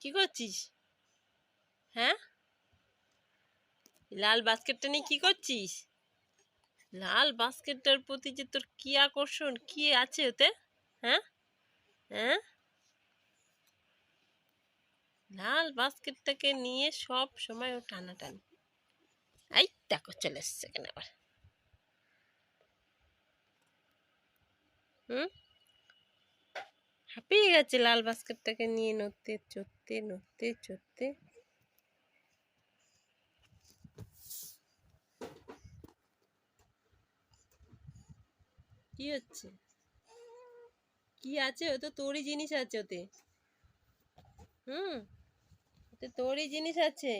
কি করছিস? হ্যাঁ? লাল বাস্কেটটা নিয়ে কি করছিস? লাল বাস্কেটটার প্রতি যে তোর কি আকর্ষণ, কি আছে ওতে? হ্যাঁ? হ্যাঁ? লাল বাস্কেটটাকে নিয়ে সব সময় ও টানাটানি। এই দেখো, চলে এসছে কেন আবার। হুম? হাঁপিয়ে গেছে, লাল বাস্কেটটাকে নিয়ে নড়তে, চড়তে নড়তে, চড়তে। কি হচ্ছে? কি আছে? ও তো তোরই জিনিস আছে ওতে। হুম, ওতে তোরই জিনিস আছে।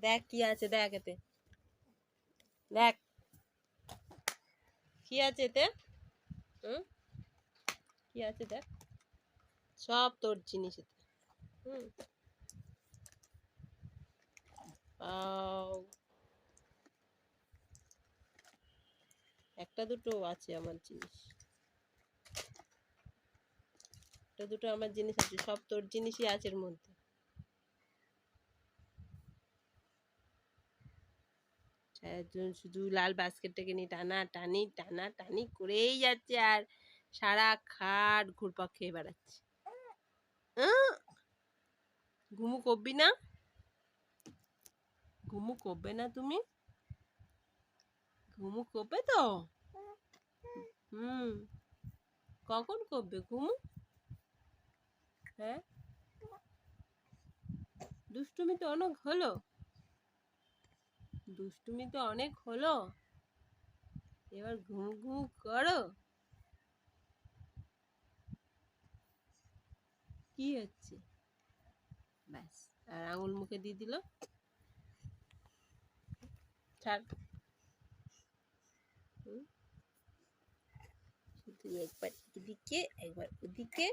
দেখ কি আছে, দেখ এতে। দেখ। কি আছে এতে? হুম? কি আছে দেখ? সব তোর জিনিস একটা দুটো আছে আমার জিনিস। একটা দুটো আমার জিনিস আছে, সব তোর জিনিসই আছে এর মধ্যে। শুধু লাল বাস্কেটটাকে নিয়ে টানা, টানি টানা, টানি করেই যাচ্ছে আর সারা খাট ঘুরপাক খেয়ে বেড়াচ্ছে! ঘুমু করবি না? ঘুমু করবে না তুমি? ঘুমু করবে তো? হুম। কখন করবে ঘুমু? হ্যাঁ? দুষ্টুমি তো অনেক হলো। দুষ্টুমি তো অনেক হলো। এবার ঘুম ঘুম করো। কি হচ্ছে? ব্যাস, আর আঙুল মুখে দিয়ে দিল। ছাড়। শুধু একবার এদিকে, একবার ওদিকে।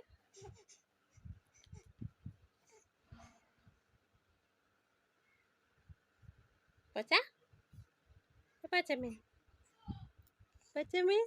পচা পচা মেয়ে। পচা মেয়ে।